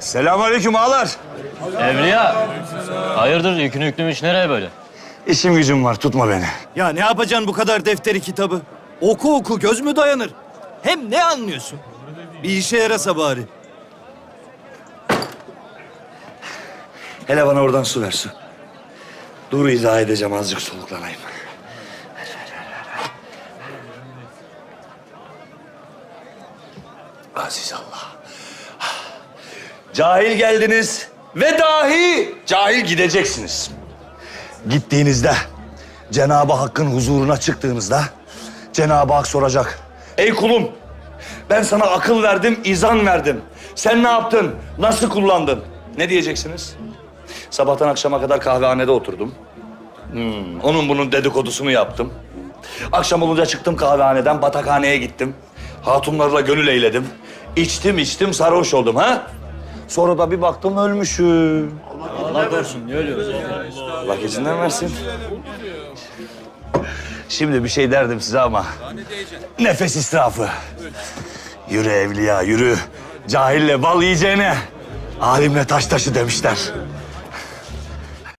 Selamünaleyküm ağalar. Evliya. Hayırdır yükünü yüklemiş nereye böyle? İşim gücüm var tutma beni. Ya ne yapacaksın bu kadar defteri kitabı? Oku oku göz mü dayanır? Hem ne anlıyorsun? Bir işe yarasa bari. Hele bana oradan su ver su. Dur izah edeceğim azıcık soluklanayım. Aziz Allah. Cahil geldiniz ve dahi cahil gideceksiniz. Gittiğinizde Cenab-ı Hakk'ın huzuruna çıktığınızda Cenab-ı Hak soracak. Ey kulum ben sana akıl verdim, izan verdim. Sen ne yaptın? Nasıl kullandın? Ne diyeceksiniz? Sabahtan akşama kadar kahvehanede oturdum. Hmm, onun bunun dedikodusunu yaptım. Akşam olunca çıktım kahvehaneden, batakhaneye gittim. Hatunlarla gönül eyledim. İçtim içtim sarhoş oldum ha. Sonra da bir baktım ölmüşüm. Allah korusun ne ölüyoruz? Allah gecinden versin. Şimdi bir şey derdim size ama nefes israfı. Yürü evliya yürü. Cahille bal yiyeceğine alimle taş taşı demişler.